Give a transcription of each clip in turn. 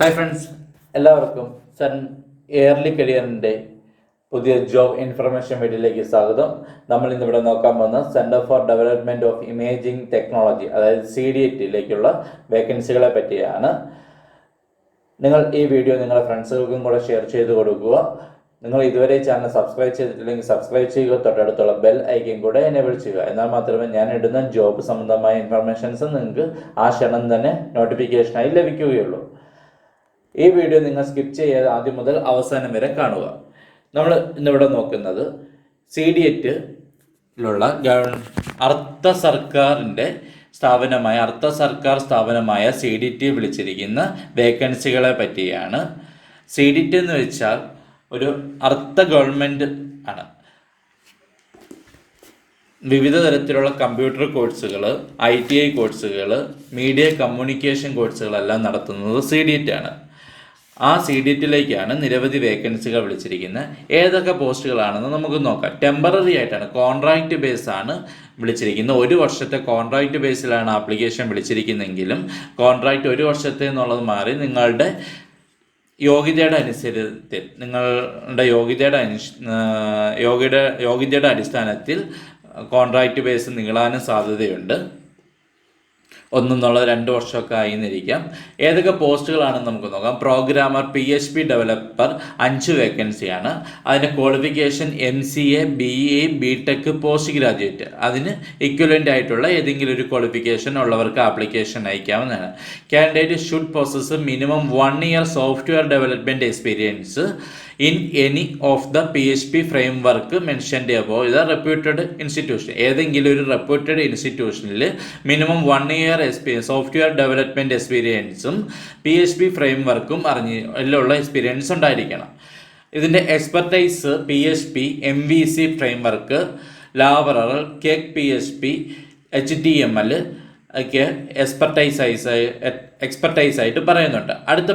Hi friends എല്ലാവർക്കും sun early കരിയറിന്റെ പുതിയ ജോബ് ഇൻഫർമേഷൻ വീഡിയോയിലേക്ക് സ്വാഗതം. നമ്മൾ ഇന്നിവിടെ നോക്കാൻ പോകുന്ന centre for development of imaging technology അതായത് സി ഡി ടിയിലേക്കുള്ള വേക്കൻസികളെ പറ്റിയാണ്. നിങ്ങൾ ഈ വീഡിയോ നിങ്ങളുടെ ഫ്രണ്ട്സുകൾക്കും കൂടെ ഷെയർ ചെയ്ത് കൊടുക്കുക. നിങ്ങൾ ഇതുവരെ ചാനൽ സബ്സ്ക്രൈബ് ചെയ്തിട്ടില്ലെങ്കിൽ സബ്സ്ക്രൈബ് ചെയ്യുക തൊട്ടടുത്തുള്ള ബെൽ ഐക്കൻ കൂടെ എനേബിൾ ചെയ്യുക. എന്നാൽ മാത്രമേ ഞാൻ ഇടുന്ന ജോബ് സംബന്ധമായ ഇൻഫർമേഷൻസ് നിങ്ങൾക്ക് ആ ക്ഷണം തന്നെ നോട്ടിഫിക്കേഷനായി ലഭിക്കുകയുള്ളൂ. ഈ വീഡിയോ നിങ്ങൾ സ്കിപ്പ് ചെയ്യാതെ ആദ്യം മുതൽ അവസാനം വരെ കാണുക. നമ്മൾ ഇന്നിവിടെ നോക്കുന്നത് സി ഡി എറ്റിലുള്ള അർദ്ധ സർക്കാരിന്റെ സ്ഥാപനമായ അർദ്ധ സർക്കാർ സ്ഥാപനമായ സി ഡി ടി വിളിച്ചിരിക്കുന്ന വേക്കൻസികളെ പറ്റിയാണ്. സി ഡി ടി എന്ന് വെച്ചാൽ ഒരു അർദ്ധ ഗവൺമെന്റ് ആണ്. വിവിധ തരത്തിലുള്ള കമ്പ്യൂട്ടർ കോഴ്സുകൾ ഐ ടി ഐ കോഴ്സുകൾ മീഡിയ കമ്മ്യൂണിക്കേഷൻ കോഴ്സുകളെല്ലാം നടത്തുന്നത് സി ഡി ടി ആണ്. ആ സി ഡി ടിയിലേക്കാണ് നിരവധി വേക്കൻസികൾ വിളിച്ചിരിക്കുന്നത് ഏതൊക്കെ പോസ്റ്റുകളാണെന്ന് നമുക്ക് നോക്കാം. ടെമ്പററി ആയിട്ടാണ് കോൺട്രാക്റ്റ് ബേസ് ആണ് വിളിച്ചിരിക്കുന്നത് ഒരു വർഷത്തെ കോൺട്രാക്റ്റ് ബേസിലാണ് ആപ്ലിക്കേഷൻ വിളിച്ചിരിക്കുന്നതെങ്കിലും കോൺട്രാക്റ്റ് ഒരു വർഷത്തെ എന്നുള്ളത് മാറി നിങ്ങളുടെ യോഗ്യതയുടെ അനുസരിത്തിൽ നിങ്ങളുടെ യോഗ്യതയുടെ അനുഷ് യോഗ്യതയുടെ അടിസ്ഥാനത്തിൽ കോൺട്രാക്റ്റ് ബേസ് നീളാനും സാധ്യതയുണ്ട്. ഒന്നെന്നുള്ള രണ്ട് വർഷമൊക്കെ ആയിന്നിരിക്കാം. ഏതൊക്കെ പോസ്റ്റുകളാണെന്ന് നമുക്ക് നോക്കാം. Programmer P H P developer അഞ്ച് വേക്കൻസിയാണ്. അതിന്റെ qualification M C A B A B tech post graduate അതിന് ഇക്വലന്റ് ആയിട്ടുള്ള ഏതെങ്കിലും ഒരു ക്വാളിഫിക്കേഷൻ ഉള്ളവർക്ക് ആപ്ലിക്കേഷൻ അയക്കാവുന്നതാണ്. Candidate should process minimum one year software development experience in any of the P H P framework mentioned above ഇത് reputed institution ഏതെങ്കിലും ഒരു reputed ഇൻസ്റ്റിറ്റ്യൂഷനിൽ minimum one year experience software development എക്സ്പീരിയൻസും P H P ഫ്രെയിം വർക്കും അറിഞ്ഞ് എല്ലാം experience ഉണ്ടായിരിക്കണം. ഇതിന്റെ expertise P H P M V C framework Laravel cake P H P H T M L ഒക്കെ എക്സ്പെർട്ടൈസ് എക്സ്പെർട്ടൈസ് ആയിട്ട് പറയുന്നുണ്ട്. അടുത്ത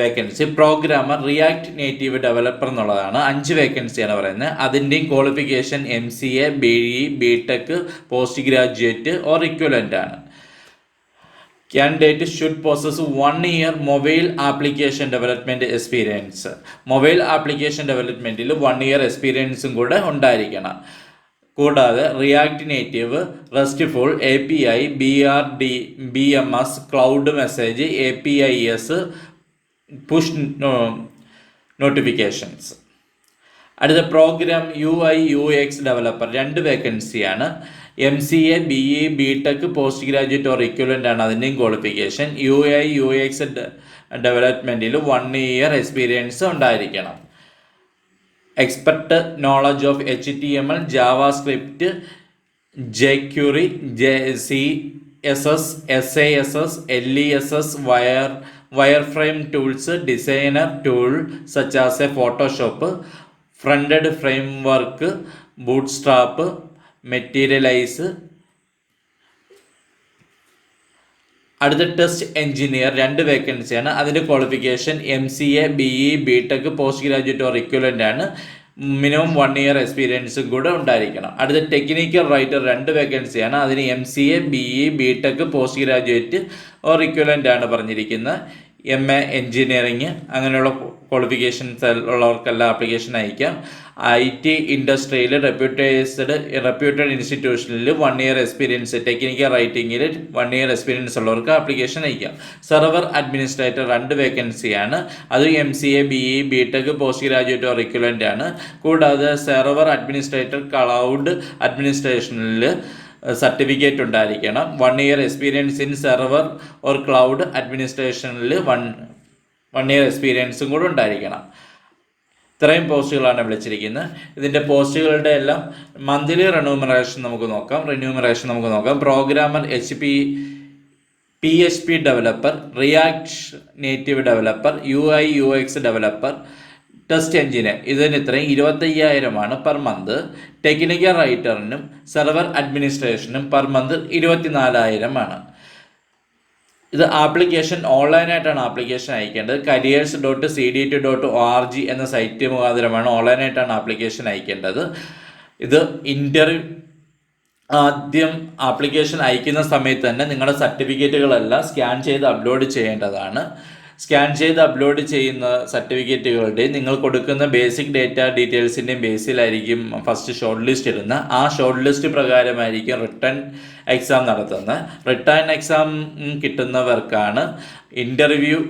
vacancy programmer React Native developer എന്നുള്ളതാണ്. അഞ്ച് വേക്കൻസിയാണ് പറയുന്നത്. അതിന്റെയും qualification M C A B E B tech post graduate or equivalent ആണ് candidate should possess one year mobile application development experience mobile application ഡെവലപ്മെന്റിൽ one year എക്സ്പീരിയൻസും കൂടെ ഉണ്ടായിരിക്കണം. കൂടാതെ React Native RESTful A P I B R D B M S cloud message A P I S push notifications അടുത്ത program U I U X developer രണ്ട് വേക്കൻസിയാണ് M C A B E B tech post graduate or equivalent ആണ് അതിന്റെയും qualification U I U X ഡെവലപ്മെന്റിൽ one year experience ഉണ്ടായിരിക്കണം. Expert knowledge of H T M L JavaScript jQuery J C S S S A S S L E S S wire അടുത്ത test engineer രണ്ട് വേക്കൻസിയാണ് അതിന്റെ qualification M C A B E B tech post graduate or equivalent ആണ്. Minimum one year എക്സ്പീരിയൻസും കൂടെ ഉണ്ടായിരിക്കണം. അടുത്ത technical writer രണ്ട് വേക്കൻസിയാണ് അതിന് M C A B E B tech post graduate or equivalent ആണ് പറഞ്ഞിരിക്കുന്നത്. എം എ എൻജിനീയറിങ് അങ്ങനെയുള്ള ക്വാളിഫിക്കേഷൻസ് ഉള്ളവർക്കെല്ലാം ആപ്ലിക്കേഷൻ അയക്കാം. ഐ ടി ഇൻഡസ്ട്രിയിൽ റെപ്യൂട്ടൈസ്ഡ് റെപ്യൂട്ടഡ് ഇൻസ്റ്റിറ്റ്യൂഷനിൽ വൺ ഇയർ എക്സ്പീരിയൻസ് ടെക്നിക്കൽ റൈറ്റിങ്ങിൽ വൺ ഇയർ എക്സ്പീരിയൻസ് ഉള്ളവർക്ക് ആപ്ലിക്കേഷൻ അയക്കാം. സെർവർ അഡ്മിനിസ്ട്രേറ്റർ രണ്ട് വേക്കൻസിയാണ് അത് M C A B E B tech post graduate or ആണ്. കൂടാതെ സെർവർ അഡ്മിനിസ്ട്രേറ്റർ ക്ലൗഡ് അഡ്മിനിസ്ട്രേഷനിൽ സർട്ടിഫിക്കറ്റ് ഉണ്ടായിരിക്കണം. One year experience in server or cloud അഡ്മിനിസ്ട്രേഷനിൽ one one year എക്സ്പീരിയൻസും കൂടെ ഉണ്ടായിരിക്കണം. ഇത്രയും പോസ്റ്റുകളാണ് വിളിച്ചിരിക്കുന്നത്. ഇതിന്റെ പോസ്റ്റുകളുടെ എല്ലാം മന്ത്ലി റെന്യൂമറേഷൻ നമുക്ക് നോക്കാം. റെന്യൂമറേഷൻ നമുക്ക് നോക്കാം. Programmer H P P H P developer React Native developer U I U X developer test എഞ്ചിന്. ഇതിന് ഇത്രയും ഇരുപത്തയ്യായിരമാണ് പെർ മന്ത്. ടെക്നിക്കൽ റൈറ്ററിനും സെർവർ അഡ്മിനിസ്ട്രേഷനും പെർ മന്ത് ഇരുപത്തിനാലായിരമാണ് ഇത് ആപ്ലിക്കേഷൻ ഓൺലൈനായിട്ടാണ് application അയക്കേണ്ടത്. Careers dot C D T dot O R G എന്ന site മുഖാന്തരമാണ് ഓൺലൈനായിട്ടാണ് ആപ്ലിക്കേഷൻ അയക്കേണ്ടത്. ഇത് ഇന്റർവ്യൂ ആദ്യം ആപ്ലിക്കേഷൻ അയക്കുന്ന സമയത്ത് തന്നെ നിങ്ങളുടെ സർട്ടിഫിക്കറ്റുകളെല്ലാം സ്കാൻ ചെയ്ത് അപ്ലോഡ് ചെയ്യേണ്ടതാണ്. സ്കാൻ ചെയ്ത് അപ്ലോഡ് ചെയ്യുന്ന സർട്ടിഫിക്കറ്റുകളുടെയും നിങ്ങൾ കൊടുക്കുന്ന ബേസിക് ഡേറ്റ ഡീറ്റെയിൽസിന്റെയും ബേസിലായിരിക്കും ഫസ്റ്റ് ഷോർട്ട് ലിസ്റ്റ് ഇടുന്നത് ആ ഷോർട്ട് ലിസ്റ്റ് പ്രകാരമായിരിക്കും റിട്ടേൺ എക്സാം നടത്തുന്നത് റിട്ടേൺ എക്സാം കിട്ടുന്നവർക്കാണ് ഇന്റർവ്യൂ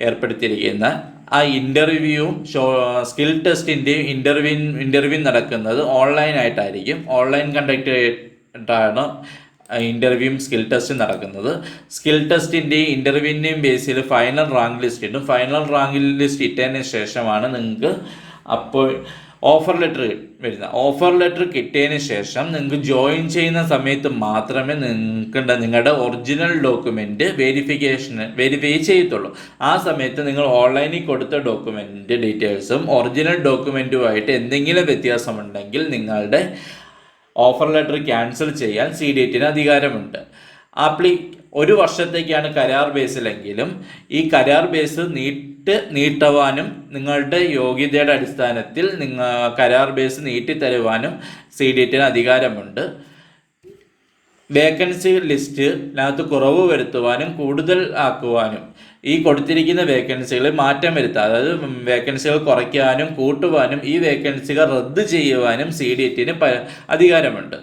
ഏർപ്പെടുത്തിയിരിക്കുന്നത് ആ ഇന്റർവ്യൂവും ഷോ സ്കിൽ ടെസ്റ്റിന്റെയും ഇന്റർവ്യൂ ഇന്റർവ്യൂ നടക്കുന്നത് ഓൺലൈനായിട്ടായിരിക്കും ഓൺലൈൻ കണ്ടക്ട് ആയിട്ടാണ് ഇന്റർവ്യൂവും സ്കിൽ ടെസ്റ്റും നടക്കുന്നത്. സ്കിൽ ടെസ്റ്റിന്റെയും ഇന്റർവ്യൂവിന്റെയും ബേസിൽ ഫൈനൽ റാങ്ക് ലിസ്റ്റ് ഇടും ഫൈനൽ റാങ്ക് ലിസ്റ്റ് ഇട്ടതിന് ശേഷമാണ് നിങ്ങൾക്ക് അപ്പോൾ ഓഫർ ലെറ്റർ വരുന്നത്. ഓഫർ ലെറ്റർ കിട്ടിയതിന് ശേഷം നിങ്ങൾക്ക് ജോയിൻ ചെയ്യുന്ന സമയത്ത് മാത്രമേ നിങ്ങൾക്ക് നിങ്ങളുടെ ഒറിജിനൽ ഡോക്യുമെന്റ് വെരിഫിക്കേഷൻ വെരിഫൈ ചെയ്യത്തുള്ളൂ. ആ സമയത്ത് നിങ്ങൾ ഓൺലൈനിൽ കൊടുത്ത ഡോക്യുമെന്റ് ഡീറ്റെയിൽസും ഒറിജിനൽ ഡോക്യുമെന്റുമായിട്ട് എന്തെങ്കിലും വ്യത്യാസമുണ്ടെങ്കിൽ നിങ്ങളുടെ ഓഫർ ലെറ്റർ ക്യാൻസൽ ചെയ്യാൻ സി ഡി അധികാരമുണ്ട്. ആപ്ലി ഒരു വർഷത്തേക്കാണ് കരാർ ബേസിലെങ്കിലും ഈ കരാർ ബേസ് നീട്ട് നീട്ടുവാനും നിങ്ങളുടെ യോഗ്യതയുടെ അടിസ്ഥാനത്തിൽ നിങ്ങൾ കരാർ ബേസ് നീട്ടിത്തരുവാനും സി ഡി അധികാരമുണ്ട്. വേക്കൻസി ലിസ്റ്റിനകത്ത് കുറവ് വരുത്തുവാനും കൂടുതൽ ആക്കുവാനും. ഈ കൊടുത്തിരിക്കുന്ന വേക്കൻസികളിൽ മാറ്റം വരുത്താം. അതായത് വേക്കൻസികൾ കുറയ്ക്കാനും കൂട്ടുവാനും ഈ വേക്കൻസികൾ റദ്ദ് ചെയ്യുവാനും സി ഡി എറ്റിന് അധികാരമുണ്ട്.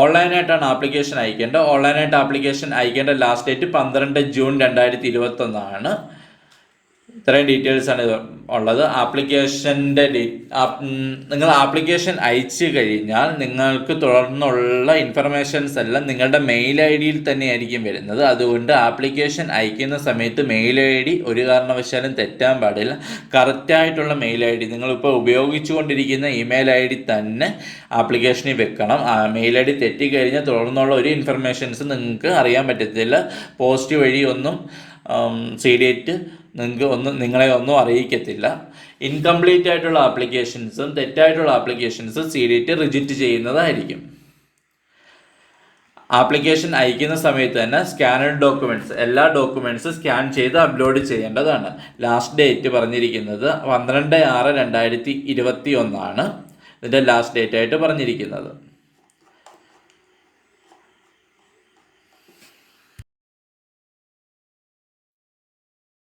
ഓൺലൈനായിട്ടാണ് ആപ്ലിക്കേഷൻ അയക്കേണ്ടത്. ഓൺലൈനായിട്ട് ആപ്ലിക്കേഷൻ അയക്കേണ്ട ലാസ്റ്റ് ഡേറ്റ് പന്ത്രണ്ട് ജൂൺ രണ്ടായിരത്തി ഇരുപത്തൊന്നാണ്. ഇത്രയും ഡീറ്റെയിൽസ് ആണ് ഉള്ളത്. ആപ്ലിക്കേഷന്റെ നിങ്ങൾ ആപ്ലിക്കേഷൻ അയച്ചു കഴിഞ്ഞാൽ നിങ്ങൾക്ക് തുടർന്നുള്ള ഇൻഫർമേഷൻസ് എല്ലാം നിങ്ങളുടെ മെയിൽ ഐ ഡിയിൽ തന്നെയായിരിക്കും വരുന്നത്. അതുകൊണ്ട് ആപ്ലിക്കേഷൻ അയക്കുന്ന സമയത്ത് മെയിൽ ഐ ഡി ഒരു കാരണവശാലും തെറ്റാൻ പാടില്ല. കറക്റ്റായിട്ടുള്ള മെയിൽ ഐ ഡി നിങ്ങളിപ്പോൾ ഉപയോഗിച്ചുകൊണ്ടിരിക്കുന്ന ഇമെയിൽ ഐ ഡി തന്നെ ആപ്ലിക്കേഷനിൽ വെക്കണം. ആ മെയിൽ ഐ ഡി തെറ്റിക്കഴിഞ്ഞാൽ തുടർന്നുള്ള ഒരു ഇൻഫർമേഷൻസ് നിങ്ങൾക്ക് അറിയാൻ പറ്റത്തില്ല. പോസ്റ്റ് വഴി ഒന്നും സി ഡി നിങ്ങൾക്ക് ഒന്നും നിങ്ങളെ ഒന്നും അറിയിക്കത്തില്ല. ഇൻകംപ്ലീറ്റ് ആയിട്ടുള്ള ആപ്ലിക്കേഷൻസും തെറ്റായിട്ടുള്ള ആപ്ലിക്കേഷൻസും സി ഡി ടി റിജക്റ്റ് ചെയ്യുന്നതായിരിക്കും. ആപ്ലിക്കേഷൻ അയക്കുന്ന സമയത്ത് തന്നെ സ്കാനഡ് ഡോക്യുമെന്റ്സ് എല്ലാ ഡോക്യുമെന്റ്സും സ്കാൻ ചെയ്ത് അപ്ലോഡ് ചെയ്യേണ്ടതാണ്. ലാസ്റ്റ് ഡേറ്റ് പറഞ്ഞിരിക്കുന്നത് പന്ത്രണ്ട് ആറ് രണ്ടായിരത്തി ഇരുപത്തി ഒന്നാണ് ഇതിന്റെ ലാസ്റ്റ് ഡേറ്റ് ആയിട്ട് പറഞ്ഞിരിക്കുന്നത്.